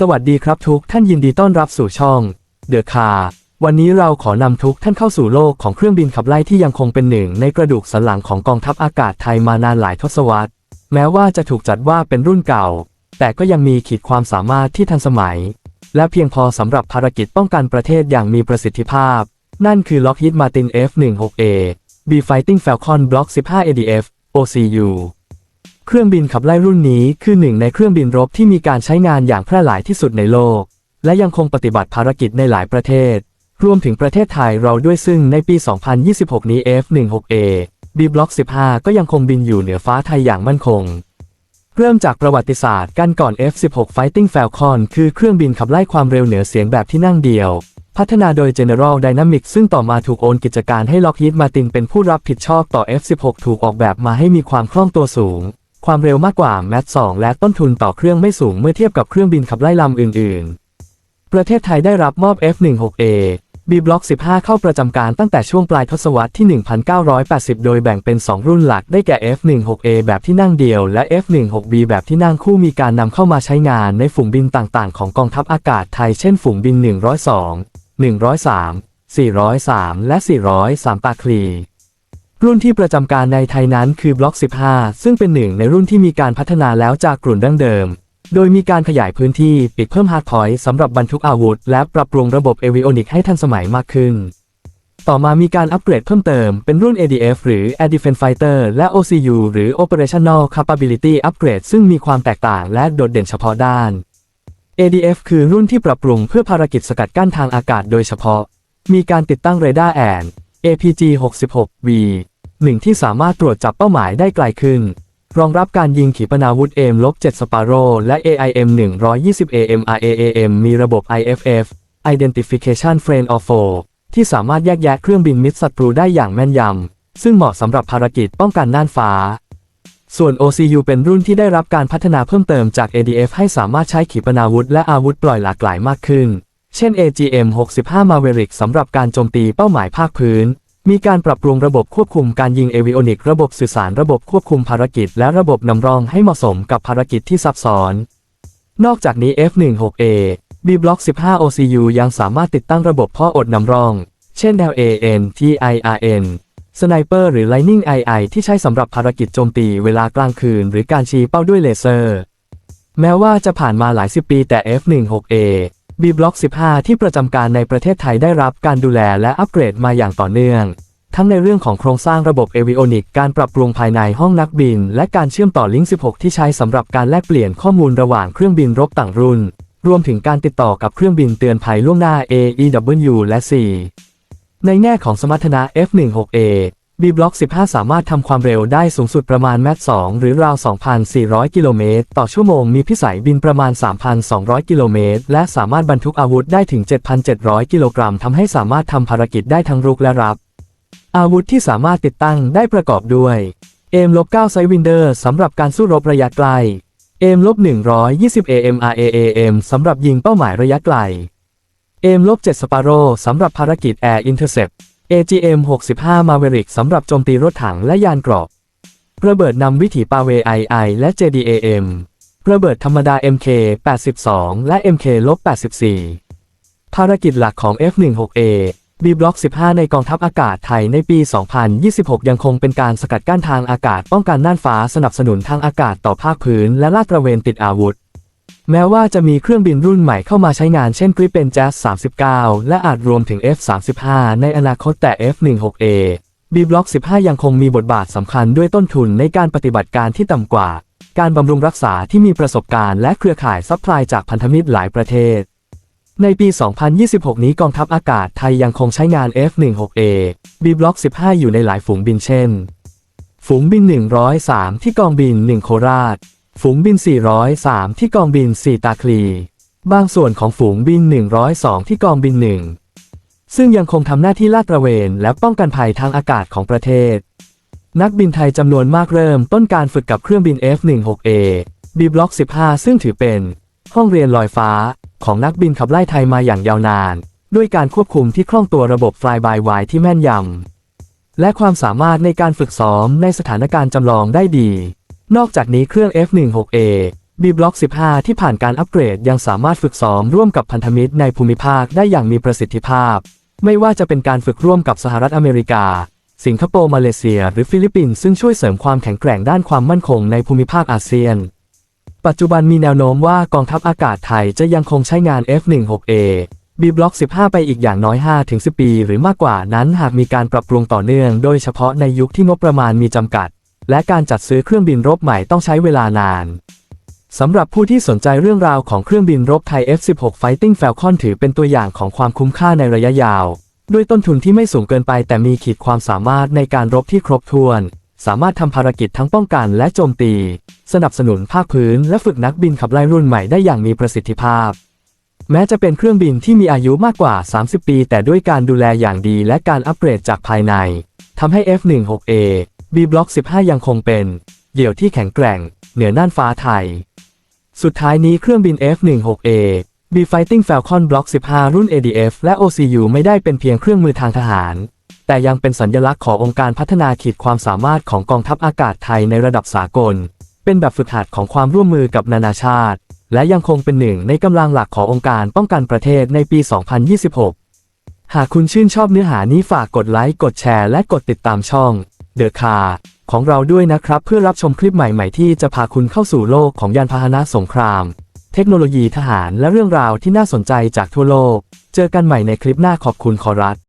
สวัสดีครับทุกท่านยินดีต้อนรับสู่ช่อง The Car วันนี้เราขอนำทุกท่านเข้าสู่โลกของเครื่องบินขับไล่ที่ยังคงเป็นหนึ่งในกระดูกสันหลังของกองทัพอากาศไทยมานานหลายทศวรรษ แม้ว่าจะถูกจัดว่าเป็นรุ่นเก่า แต่ก็ยังมีขีดความสามารถที่ทันสมัย และเพียงพอสำหรับภารกิจป้องกันประเทศอย่างมีประสิทธิภาพ นั่นคือ Lockheed Martin F-16A B Fighting Falcon Block 15 ADF OCU เครื่องบินขับไล่รุ่นนี้คือหนึ่งในเครื่องบินรบที่มีการใช้งานอย่างแพร่หลายที่สุดในโลก และยังคงปฏิบัติภารกิจในหลายประเทศ รวมถึงประเทศไทยเราด้วยซึ่งในปี 2026 นี้ F-16A B Block 15 ก็ยังคงบินอยู่เหนือฟ้าไทยอย่างมั่นคง เริ่มจากประวัติศาสตร์กันก่อน F-16 Fighting Falcon คือเครื่องบินขับไล่ความเร็วเหนือเสียงแบบที่นั่งเดียว พัฒนาโดย General Dynamics ซึ่งต่อมาถูกโอนกิจการให้ Lockheed Martin เป็นผู้รับผิดชอบต่อ F-16 ถูกออกแบบมาให้มีความคล่องตัวสูง ความเร็วมากกว่า Mach 2และต้นทุนต่อเครื่องไม่สูงเมื่อเทียบกับเครื่องบินขับไล่ลำอื่น ๆ ประเทศไทยได้รับมอบ F-16A B Block 15 เข้าประจำการตั้งแต่ช่วงปลายทศวรรษที่ 1980 โดยแบ่งเป็น 2 รุ่นหลักได้แก่ F-16A แบบที่นั่งเดียว และ F-16B แบบที่นั่งคู่มีการนำเข้ามาใช้งานในฝูงบินต่างๆ ของกองทัพอากาศไทย เช่น ฝูงบิน 102 103 403 และ 403 ตาคลี รุ่นที่ประจำการในไทยนั้นคือบล็อก 15 ซึ่งเป็นหนึ่งในรุ่นที่มีการพัฒนาแล้วจากกลุ่นดั้งเดิม โดยมีการขยายพื้นที่ปิดเพิ่มฮาร์ดพอยต์สำหรับบรรทุกอาวุธ และปรับปรุงระบบเอวิโอนิกให้ทันสมัยมากขึ้น ต่อมามีการอัปเกรดเพิ่มเติมเป็นรุ่น ADF หรือ Air Defense Fighter และ OCU หรือ Operational Capability Upgrade ซึ่งมีความแตกต่างและโดดเด่นเฉพาะด้าน ADF คือรุ่นที่ปรับปรุงเพื่อภารกิจสกัดกั้นทางอากาศโดยเฉพาะ มีการติดตั้งเรดาร์แอน APG 66 V หนึ่งที่สามารถตรวจจับเป้าหมายได้ไกลขึ้น รองรับการยิงขีปนาวุธ A-7 Sparrow และ AIM 120 AM RAAM มีระบบ IFF Identification Frame of Foe ที่สามารถแยกแยะเครื่องบินมิตรศัตรูได้อย่างแม่นยำ ซึ่งเหมาะสำหรับภารกิจป้องกันน่านฟ้า ส่วน OCU เป็นรุ่นที่ได้รับการพัฒนาเพิ่มเติมจาก ADF ให้สามารถใช้ขีปนาวุธและอาวุธปล่อยหลากหลายมากขึ้น เช่น AGM 65 Maverick สำหรับการโจมตีเป้าหมายภาคพื้น มีการปรับปรุงระบบควบคุมการยิงเอวิโอนิกระบบสื่อสารระบบควบคุมภารกิจ และระบบนำร่องให้เหมาะสมกับภารกิจที่ซับซ้อน นอกจากนี้ F16A B Block 15 OCU ยังสามารถติดตั้งระบบพ่ออดนำร่อง เช่น LAN TIRN สไนเปอร์หรือ Lightning II ที่ใช้สำหรับภารกิจโจมตีเวลากลางคืน หรือการชี้เป้าด้วยเลเซอร์ แม้ว่าจะผ่านมาหลายสิบปีแต่ F16A B Block 15 ที่ประจำการในประเทศไทยได้รับการดูแลและอัปเกรดมาอย่างต่อเนื่อง ทั้งในเรื่องของโครงสร้างระบบเอวิโอนิก การปรับปรุงภายในห้องนักบิน และการเชื่อมต่อลิงก์ 16 ที่ใช้สำหรับการแลกเปลี่ยนข้อมูลระหว่างเครื่องบินรบต่างรุ่น รวมถึงการติดต่อกับเครื่องบินเตือนภัยล่วงหน้า AEW และ C ในแง่ของสมรรถนะ F16A B Block 15 สามารถทำความเร็วได้สูงสุดประมาณแมต2หรือราว 2,400 กิโลเมตรต่อชั่วโมง มีพิสัยบินประมาณ 3,200 กิโลเมตร และสามารถบรรทุกอาวุธได้ถึง 7,700 กิโลกรัมทำให้สามารถทำภารกิจได้ทั้งรุกและรับ อาวุธที่สามารถติดตั้งได้ประกอบด้วย m 9 s i d e Winder สำหรับการสู้รบระยะไกล m 120 AMRAAM สำหรับยิงเป้าหมายระยะไกล m 7 Sparrow สำหรับภารกิจ Air Intercept AGM 65 Maverick สำหรับโจมตีรถถังและยานเกราะระเบิดนำวิถีปาเว II และ JDAM ระเบิดธรรมดา MK 82 และ MK 84 ภารกิจหลักของ F16A B Block 15 ในกองทัพอากาศไทยในปี 2026 ยังคงเป็นการสกัดกั้นทางอากาศป้องกันน่านฟ้าสนับสนุนทางอากาศต่อภาคพื้นและลาดตระเวนติดอาวุธ แม้ว่าจะมีเครื่องบินรุ่นใหม่เข้ามาใช้งานเช่น Gripen Jazz 39 และอาจรวมถึง F35 ในอนาคตแต่ F16A B Block 15 ยังคงมีบทบาทสำคัญด้วยต้นทุนในการปฏิบัติการที่ต่ำกว่า การบำรุงรักษาที่มีประสบการณ์และเครือข่ายซัพพลายจากพันธมิตรหลายประเทศ ในปี 2026 นี้กองทัพอากาศไทยยังคงใช้งาน F16A B Block 15 อยู่ในหลายฝูงบินเช่น ฝูงบิน 103 ที่กองบิน 1 โคราช ฝูงบิน 403 ที่กองบิน 4 ตาคลี บางส่วนของฝูงบิน 102 ที่กองบิน 1 ซึ่งยังคงทำหน้าที่ลาดตระเวน และป้องกันภัยทางอากาศของประเทศ นักบินไทยจำนวนมากเริ่มต้นการฝึกกับเครื่องบิน F16A B Block 15 ซึ่งถือเป็น ห้องเรียนลอยฟ้า ของนักบินขับไล่ไทยมาอย่างยาวนาน ด้วยการควบคุมที่คล่องตัวระบบ Fly by Wire ที่แม่นยำและความสามารถในการฝึกซ้อมในสถานการณ์จำลองได้ดี นอกจากนี้เครื่อง F16A B Block 15 ที่ผ่านการอัปเกรดยังสามารถฝึกซ้อมร่วมกับพันธมิตรในภูมิภาคได้อย่างมีประสิทธิภาพ ไม่ว่าจะเป็นการฝึกร่วมกับสหรัฐอเมริกา สิงคโปร์มาเลเซีย หรือฟิลิปปินส์ซึ่งช่วยเสริมความแข็งแกร่งด้านความมั่นคงในภูมิภาคอาเซียน ปัจจุบันมีแนวโน้มว่ากองทัพอากาศไทยจะยังคงใช้งาน F-16A B Block 15 ไปอีกอย่างน้อย 5-10 ปี หรือมากกว่านั้นหากมีการปรับปรุงต่อเนื่อง โดยเฉพาะในยุคที่งบประมาณมีจำกัด และการจัดซื้อเครื่องบินรบใหม่ต้องใช้เวลานานสำหรับผู้ที่สนใจเรื่องราวของเครื่องบินรบไทย F-16 Fighting Falcon ถือเป็นตัวอย่างของความคุ้มค่าในระยะยาว ด้วยต้นทุนที่ไม่สูงเกินไปแต่มีขีดความสามารถในการรบที่ครบถ้วน สามารถทำภารกิจทั้งป้องกันและโจมตี สนับสนุนภาคพื้นและฝึกนักบินขับไล่รุ่นใหม่ได้อย่างมีประสิทธิภาพ แม้จะเป็นเครื่องบินที่มีอายุมากกว่า 30 ปี แต่ด้วยการดูแลอย่างดีและการอัปเกรดจากภายในทำให้ F-16A B Block 15 ยังคงเป็นเหยี่ยวที่แข็งแกร่ง เหนือน่านฟ้าไทย สุดท้ายนี้เครื่องบิน F-16A B Fighting Falcon Block 15 รุ่น ADF และ OCU ไม่ได้เป็นเพียงเครื่องมือทางทหาร แต่ยังเป็นสัญลักษณ์ขององค์การพัฒนาขีดความสามารถของกองทัพอากาศไทยในระดับสากล เป็นแบบฝึกหัดของความร่วมมือกับนานาชาติ และยังคงเป็นหนึ่งในกำลังหลักขององค์การป้องกันประเทศในปี 2026 หากคุณชื่นชอบเนื้อหานี้ฝากกดไลค์ กดแชร์ และกดติดตามช่อง The Car ของเราด้วยนะครับ เพื่อรับชมคลิปใหม่ๆ ที่จะพาคุณเข้าสู่โลกของยานพาหนะสงคราม เทคโนโลยีทหารและเรื่องราวที่น่าสนใจจากทั่วโลก เจอกันใหม่ในคลิปหน้าขอบคุณคอรัส